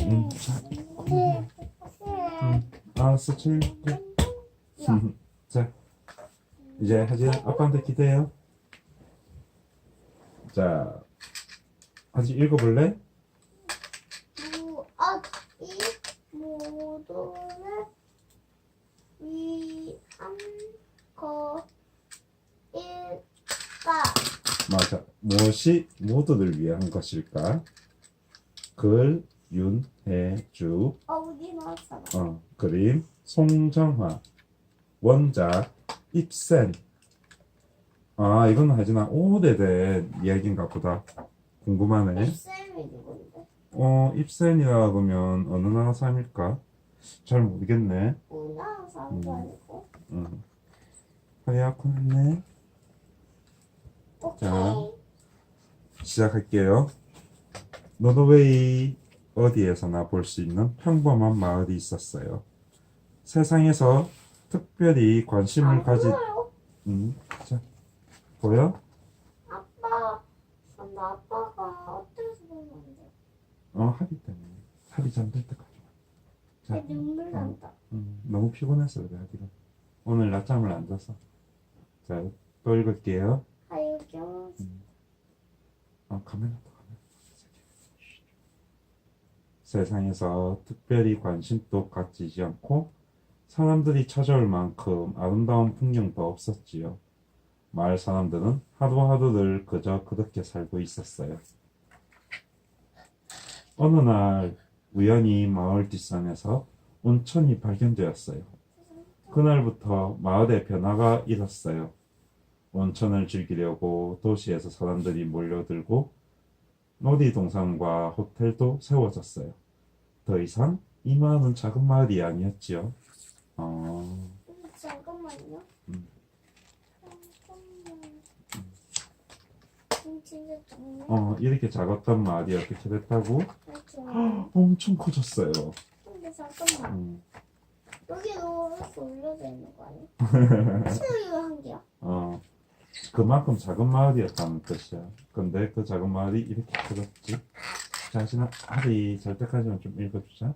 응, 자, 네. 알았어, 줄게. 자, 이제 하지 아빠한테 기대요. 자, 하지 읽어볼래? 무엇이 모두를 위한 거일까? 맞아. 무엇이 모두를 위한 것일까? 글 윤혜주 나왔어? 어, 그림 송정화 원작 입센 아 이건 하지만 오래된 이야기인가 보다 궁금하네 쌤이 누군데? 어 입센이라 그러면 어느 나라 사람일까? 잘 모르겠네 우리나라 사람도 음. 아니고. 응. 하야콘네 오케이. 자. 시작할게요 노르웨이 어디에서나 볼 수 있는 평범한 마을이 있었어요 세상에서 특별히 관심을 보여요. 음, 자, 보여? 아빠, 근데 아빠가 어디서 보는데? 어, 합의 때문에. 합의 잠들 때까지. 자, 내 눈물 난다. 음, 너무 피곤해서 그래, 하기가. 오늘 낮잠을 안 자서. 자, 또 읽을게요. 아 이거 어, 카메라 또 카메라. 세상에서 특별히 관심도 갖지지 않고 사람들이 찾아올 만큼 아름다운 풍경도 없었지요. 마을 사람들은 하루하루를 그저 그렇게 살고 있었어요. 어느 날 우연히 마을 뒷산에서 온천이 발견되었어요. 그날부터 마을에 변화가 일었어요. 온천을 즐기려고 도시에서 사람들이 몰려들고 놀이동산과 호텔도 세워졌어요. 더 이상 이 마을은 작은 마을이 아니었지요. 어, 잠깐만요. 음. 잠깐만. 음, 진짜 어, 이렇게 작았던 마을이 어떻게 됐다고? 좋아. 엄청 커졌어요. 근데 잠깐만. 음, 여기도 이렇게 올려져 있는 거 아니야? 수유 한 개야. 어, 그만큼 작은 마을이었다는 뜻이야. 근데 그 작은 마을이 이렇게 커졌지. 자, 지난 하리 잘 때까지만 좀 읽어주자.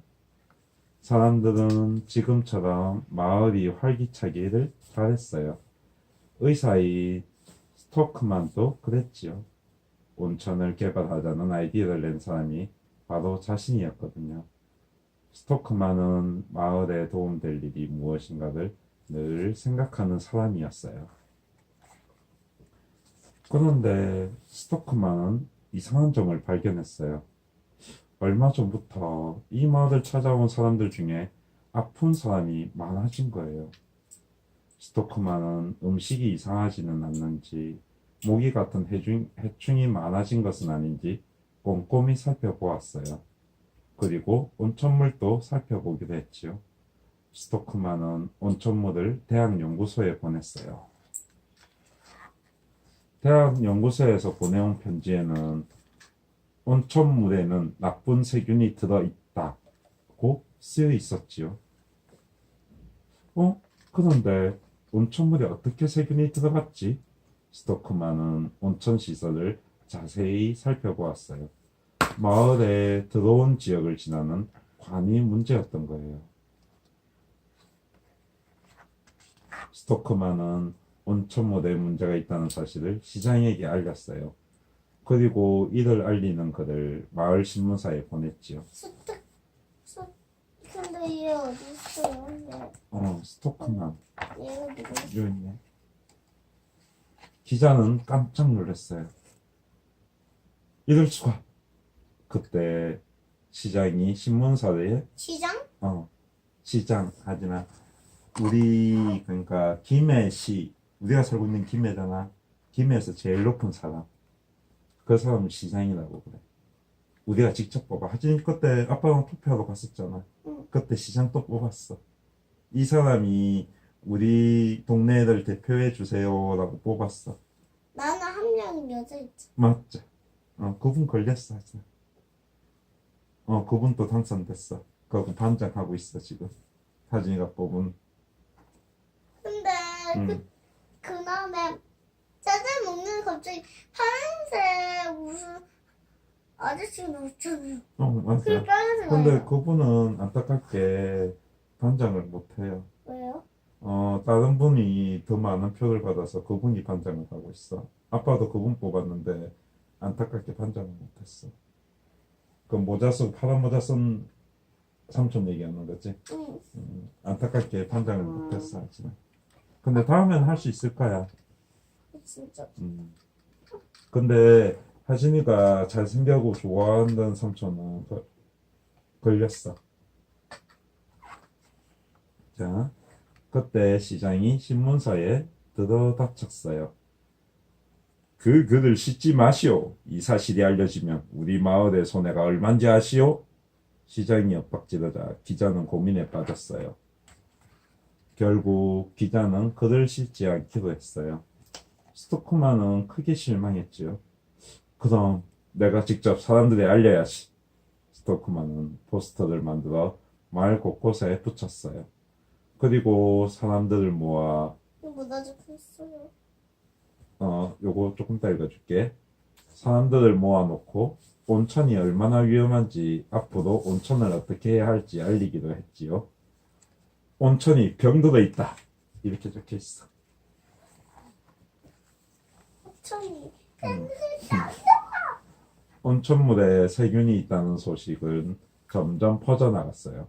사람들은 지금처럼 마을이 활기차기를 바랬어요. 의사인 스토크만도 그랬지요. 온천을 개발하자는 아이디어를 낸 사람이 바로 자신이었거든요. 스토크만은 마을에 도움될 일이 무엇인가를 늘 생각하는 사람이었어요. 그런데 스토크만은 이상한 점을 발견했어요. 얼마 전부터 이 마을을 찾아온 사람들 중에 아픈 사람이 많아진 거예요. 스토크만은 음식이 이상하지는 않는지, 모기 같은 해충, 해충이 많아진 것은 아닌지 꼼꼼히 살펴보았어요. 그리고 온천물도 살펴보기로 했지요. 스토크만은 온천물을 대학 연구소에 보냈어요. 대학 연구소에서 보내온 편지에는 온천 물에는 나쁜 세균이 들어 있다고 쓰여 있었지요. 어? 그런데 온천물에 어떻게 세균이 들어갔지? 스토크만은 온천 시설을 자세히 살펴보았어요. 마을에 들어온 지역을 지나는 관이 문제였던 거예요. 스토크만은 온천물에 문제가 있다는 사실을 시장에게 알렸어요. 그리고 이를 알리는 글을 마을 신문사에 보냈지요. 스트 스 근데 얘 어디 있어요? 근데 어, 스토크만 얘가 누구? 요인네. 기자는 깜짝 놀랐어요. 이럴 수가. 그때 시장이 신문사에 시장? 어 시장 하지만 우리 그러니까 김해 시 우리가 살고 있는 김해잖아. 김해에서 제일 높은 사람. 그 사람 시장이라고 그래. 우리가 직접 뽑아. 하진 그때 아빠랑 투표하러 갔었잖아. 응. 그때 시장 또 뽑았어. 이 사람이 우리 동네를 대표해 주세요라고 뽑았어. 나는 한 명은 여자 있지. 맞죠? 어, 그분 걸렸어. 하지. 어, 그분 또 당선됐어. 그거 반장하고 있어 지금. 사진이가 뽑은. 근데 음. 그 갑자기 파란색 무슨 아저씨가 웃잖아요. 어 맞아. 그게 빨간색 근데 아니에요? 그분은 안타깝게 반장을 못해요. 왜요? 어 다른 분이 더 많은 표를 받아서 그분이 반장을 하고 있어. 아빠도 그분 뽑았는데 안타깝게 반장을 못했어. 그 모자 쓴 파란 모자 쓴 삼촌 얘기하는 거지. 응. 음, 안타깝게 반장을 못했어 하지만. 근데 다음엔 할 수 있을 거야. 진짜. 음. 근데 하진이가 잘생겨고 좋아한다는 삼촌은 걸- 걸렸어. 자, 그때 시장이 신문사에 들어닥쳤어요. 그 글을 씻지 마시오. 이 사실이 알려지면 우리 마을의 손해가 얼만지 아시오? 시장이 엇박지르자 기자는 고민에 빠졌어요. 결국 기자는 글을 씻지 않기로 했어요. 스토크만은 크게 실망했지요. 그럼 내가 직접 사람들에 알려야지. 스토크만은 포스터를 만들어 마을 곳곳에 붙였어요. 그리고 사람들을 모아 이거 나 적혔어요. 어 요거 조금 더 읽어줄게. 사람들을 모아놓고 온천이 얼마나 위험한지 앞으로 온천을 어떻게 해야 할지 알리기도 했지요. 온천이 병들어 있다. 이렇게 적혀 있어. 천이. 온천물에 세균이 있다는 소식은 점점 퍼져나갔어요.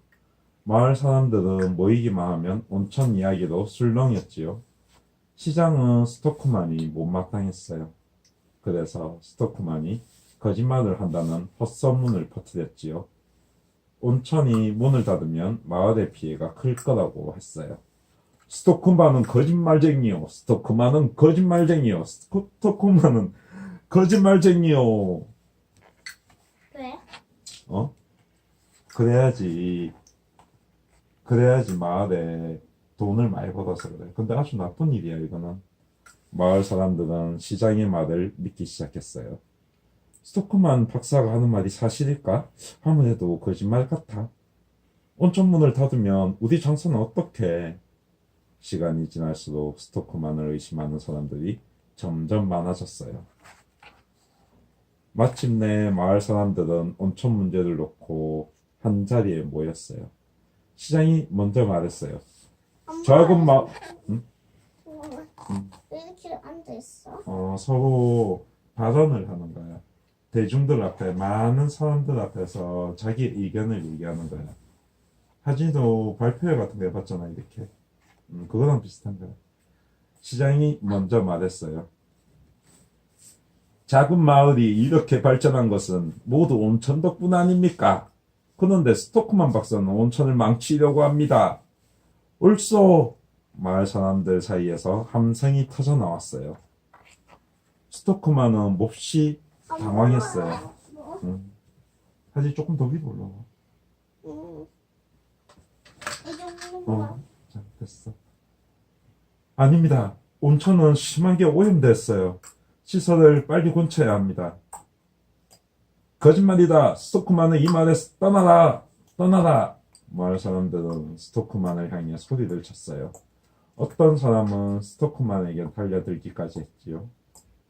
마을 사람들은 모이기만 하면 온천 이야기로 술렁였지요. 시장은 스토크만이 못마땅했어요. 그래서 스토크만이 거짓말을 한다는 헛소문을 퍼뜨렸지요. 온천이 문을 닫으면 마을의 피해가 클 거라고 했어요. 스토크만은 거짓말쟁이요. 스토크만은 거짓말쟁이요. 스토크만은 거짓말쟁이요. 왜? 어? 그래야지 그래야지 마을에 돈을 많이 벌어서 그래. 근데 아주 나쁜 일이야 이거는. 마을 사람들은 시장의 말을 믿기 시작했어요. 스토크만 박사가 하는 말이 사실일까? 아무래도 거짓말 같아. 온천문을 닫으면 우리 장사는 어떻게? 시간이 지날수록 스토크만을 의심하는 사람들이 점점 많아졌어요. 마침내 마을 사람들은 온천 문제를 놓고 한 자리에 모였어요. 시장이 먼저 말했어요. 작은 마, 이렇게 앉아 있어? 어, 서로 발언을 하는 거야. 대중들 앞에, 많은 사람들 앞에서 자기 의견을 얘기하는 거야. 하진이도 발표회 같은 거 해봤잖아, 이렇게. 음, 그거랑 비슷한 거야. 시장이 먼저 말했어요. 작은 마을이 이렇게 발전한 것은 모두 온천 덕분 아닙니까? 그런데 스토크만 박사는 온천을 망치려고 합니다. 옳소! 마을 사람들 사이에서 함성이 터져 나왔어요. 스토크만은 몹시 당황했어요. 뭐? 음. 사실 조금 더 위로 올라와. 음. 어, 자, 됐어. 아닙니다. 온천은 심하게 오염됐어요. 시설을 빨리 고쳐야 합니다. 거짓말이다. 스토크만은 이 말에서 떠나라. 떠나라. 마을 사람들은 스토크만을 향해 소리를 쳤어요. 어떤 사람은 스토크만에게 달려들기까지 했지요.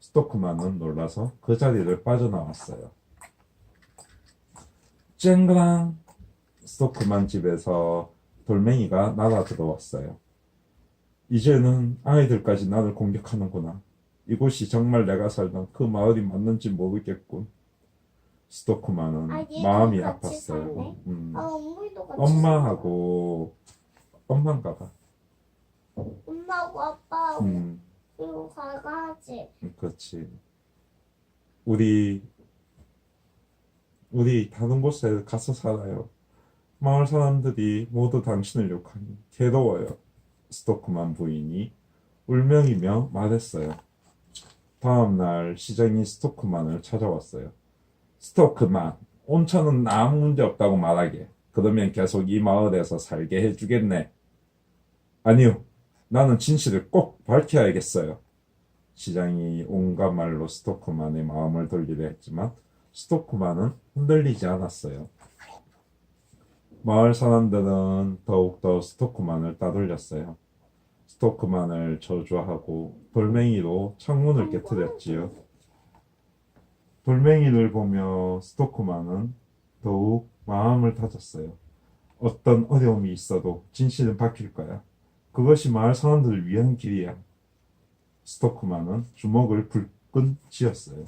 스토크만은 놀라서 그 자리를 빠져나왔어요. 쨍그랑 스토크만 집에서 돌멩이가 날아 들어왔어요. 이제는 아이들까지 나를 공격하는구나. 이곳이 정말 내가 살던 그 마을이 맞는지 모르겠군. 스토크만은 아, 마음이 아팠어요. 음. 아, 엄마하고 엄마인가 봐. 엄마하고 아빠하고 음, 그리고 강아지. 그렇지. 우리 우리 다른 곳에 가서 살아요. 마을 사람들이 모두 당신을 욕하니 괴로워요. 스토크만 부인이 울명이며 말했어요. 다음 날 시장이 스토크만을 찾아왔어요. 스토크만, 온천은 아무 문제 없다고 말하게. 그러면 계속 이 마을에서 살게 해주겠네. 아니요. 나는 진실을 꼭 밝혀야겠어요. 시장이 온갖 말로 스토크만의 마음을 돌리려 했지만 스토크만은 흔들리지 않았어요. 마을 사람들은 더욱더 스토크만을 따돌렸어요. 스토크만을 저주하고 돌멩이로 창문을 깨뜨렸지요. 돌멩이를 보며 스토크만은 더욱 마음을 다졌어요. 어떤 어려움이 있어도 진실은 바뀔 거야. 그것이 마을 사람들을 위한 길이야. 스토크만은 주먹을 불끈 쥐었어요.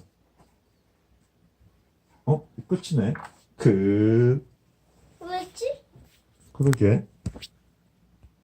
어? 끝이네. 그 왜지? 그러게